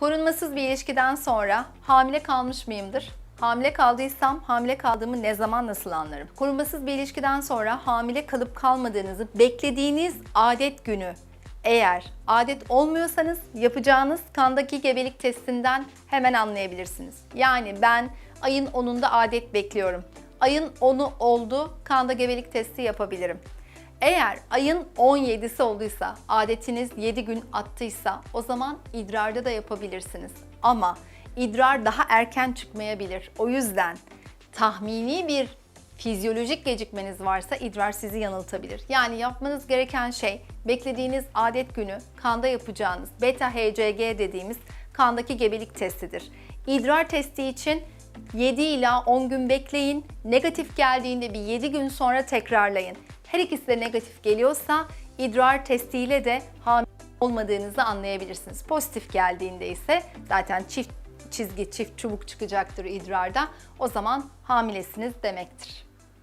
Korunmasız bir ilişkiden sonra hamile kalmış mıyımdır? Hamile kaldıysam hamile kaldığımı ne zaman nasıl anlarım? Korunmasız bir ilişkiden sonra hamile kalıp kalmadığınızı beklediğiniz adet günü eğer adet olmuyorsanız yapacağınız kandaki gebelik testinden hemen anlayabilirsiniz. Yani ben ayın 10'unda adet bekliyorum. Ayın 10'u oldu, kanda gebelik testi yapabilirim. Eğer ayın 17'si olduysa, adetiniz 7 gün attıysa o zaman idrarda da yapabilirsiniz. Ama idrar daha erken çıkmayabilir. O yüzden tahmini bir fizyolojik gecikmeniz varsa idrar sizi yanıltabilir. Yani yapmanız gereken şey beklediğiniz adet günü kanda yapacağınız beta HCG dediğimiz kandaki gebelik testidir. İdrar testi için 7 ila 10 gün bekleyin. Negatif geldiğinde bir 7 gün sonra tekrarlayın. Her ikisi de negatif geliyorsa idrar testiyle de hamile olmadığınızı anlayabilirsiniz. Pozitif geldiğinde ise zaten çift çizgi, çift çubuk çıkacaktır idrarda. O zaman hamilesiniz demektir.